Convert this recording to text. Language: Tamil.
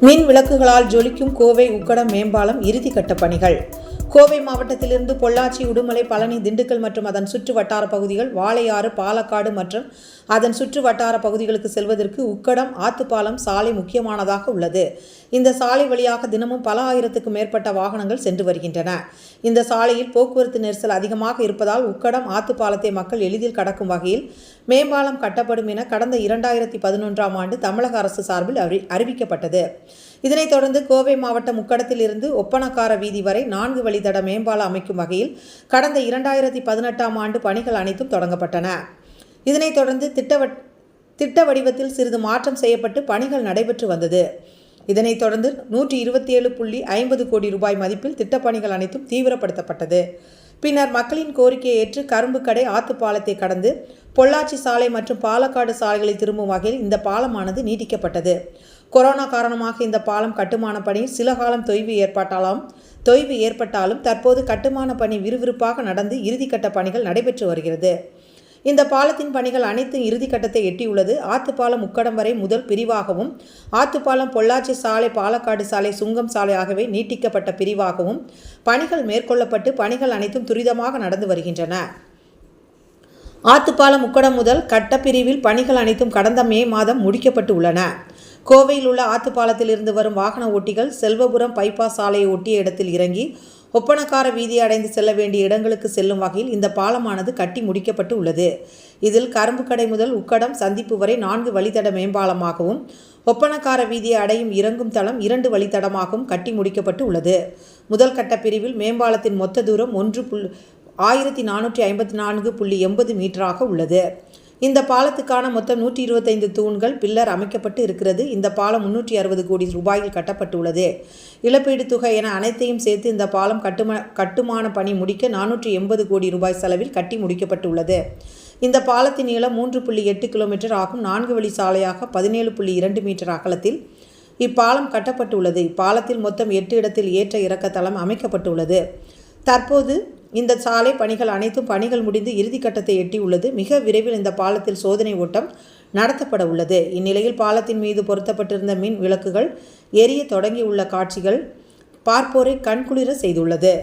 மின் விளக்குகளால் ஜொலிக்கும் கோவை உக்கடம் மேம்பாலம் இறுதிக்கட்ட பணிகள். கோவை மாவட்டத்திலிருந்து பொள்ளாச்சி உடுமலை பழனி திண்டுக்கல் மற்றும் அதன் சுற்று வட்டார பகுதிகள் வாளையாறு பாலக்காடு மற்றும் அதன் சுற்று வட்டார பகுதிகளுக்கு செல்வதற்கு உக்கடம் ஆத்துப்பாலம் சாலை முக்கியமானதாக உள்ளது. இந்த சாலை வழியாக தினமும் பல ஆயிரத்துக்கும் மேற்பட்ட வாகனங்கள் சென்று வருகின்றன. இந்த சாலையில் போக்குவரத்து நெரிசல் அதிகமாக இருப்பதால் உக்கடம் ஆத்துப்பாலத்தை மக்கள் எளிதில் கடக்கும் வகையில் மேம்பாலம் கட்டப்படும் என கடந்த இரண்டாயிரத்தி பதினொன்றாம் ஆண்டு தமிழக அரசு சார்பில் அறி அறிவிக்கப்பட்டது. இதனைத் தொடர்ந்து கோவை மாவட்டம் முக்கடத்தில் இருந்து ஒப்பனக்கார வீதி வரை நான்கு வழித்தட மேம்பாலம் அமைக்கும் வகையில் கடந்த இரண்டாயிரத்தி பதினெட்டாம் ஆண்டு பணிகள் அனைத்தும் தொடங்கப்பட்டன. இதனைத் தொடர்ந்து திட்டவட் திட்ட வடிவத்தில் சிறிது மாற்றம் செய்யப்பட்டு பணிகள் நடைபெற்று வந்தது. இதனைத் தொடர்ந்து நூற்றி இருபத்தி ஏழு புள்ளி ஐம்பது கோடி ரூபாய் மதிப்பில் திட்டப்பணிகள் அனைத்தும் தீவிரப்படுத்தப்பட்டது. பின்னர் மக்களின் கோரிக்கையை ஏற்று கரும்புக்கடை ஆத்துப்பாலத்தை கடந்து பொள்ளாச்சி சாலை மற்றும் பாலக்காடு சாலைகளை திரும்பும் வகையில் இந்த பாலமானது நீட்டிக்கப்பட்டது. கொரோனா காரணமாக இந்த பாலம் கட்டுமான பணி சில காலம் தொய்வு ஏற்பட்டாலும் தொய்வு ஏற்பட்டாலும் தற்போது கட்டுமான பணி விறுவிறுப்பாக நடந்து இறுதிக்கட்ட பணிகள் நடைபெற்று வருகிறது. இந்த பாலத்தின் பணிகள் அனைத்தும் இறுதிக்கட்டத்தை எட்டியுள்ளது. ஆத்துப்பாலம் முக்கடம் வரை முதல் பிரிவாகவும் ஆத்துப்பாலம் பொள்ளாச்சி சாலை பாலக்காடு சாலை சுங்கம் சாலை ஆகவே நீட்டிக்கப்பட்ட பிரிவாகவும் பணிகள் மேற்கொள்ளப்பட்டு பணிகள் அனைத்தும் துரிதமாக நடந்து வருகின்றன. ஆத்துப்பாலம் முக்கடம் முதல் கட்டப்பிரிவில் பணிகள் அனைத்தும் கடந்த மே மாதம் முடிக்கப்பட்டு உள்ளன கோவையில் உள்ள ஆத்துப்பாலத்திலிருந்து வரும் வாகன ஓட்டிகள் செல்வபுரம் பைபாஸ் சாலையை ஒட்டிய இடத்தில் இறங்கி ஒப்பனக்கார வீதி அடைந்து செல்ல வேண்டிய இடங்களுக்கு செல்லும் வகையில் இந்த பாலமானது கட்டி முடிக்கப்பட்டு உள்ளது இதில் கரும்புக்கடை முதல் உக்கடம் சந்திப்பு வரை நான்கு வழித்தட மேம்பாலமாகவும் ஒப்பனக்கார வீதியை அடையும் இறங்கும் தளம் இரண்டு வழித்தடமாகவும் கட்டி முடிக்கப்பட்டு உள்ளது முதல் கட்ட பிரிவில் மேம்பாலத்தின் மொத்த தூரம் ஒன்று புல் ஆயிரத்தி நானூற்றி ஐம்பத்தி நான்கு புள்ளி எண்பது மீட்டராக உள்ளது. இந்த பாலத்துக்கான மொத்தம் நூற்றி இருபத்தைந்து தூண்கள் பில்லர் அமைக்கப்பட்டு இருக்கிறது. இந்த பாலம் முன்னூற்றி அறுபது கோடி ரூபாயில் கட்டப்பட்டுள்ளது. இழப்பீடு தொகை என அனைத்தையும் சேர்த்து இந்த பாலம் கட்டுமான கட்டுமான பணி முடிக்க நானூற்றி எண்பது கோடி ரூபாய் செலவில் கட்டி முடிக்கப்பட்டுள்ளது. இந்த பாலத்தின் நீளம் மூன்று புள்ளி எட்டு கிலோமீட்டர் ஆகும். நான்கு வழி சாலையாக பதினேழு புள்ளி இரண்டு மீட்டர் அகலத்தில் இப்பாலம் கட்டப்பட்டுள்ளது. இப்பாலத்தில் மொத்தம் எட்டு இடத்தில் ஏற்ற இறக்க தளம் அமைக்கப்பட்டுள்ளது. தற்போது இந்த சாலை பணிகள் அனைத்தும் பணிகள் முடிந்து இறுதிக்கட்டத்தை எட்டியுள்ளது மிக விரைவில் இந்த பாலத்தில் சோதனை ஓட்டம் நடத்தப்பட உள்ளது. இந்நிலையில் பாலத்தின் மீது பொருத்தப்பட்டிருந்த மின் விளக்குகள் எரிய தொடங்கியுள்ள காட்சிகள் பார்ப்போரை கண்குளிர செய்துள்ளது.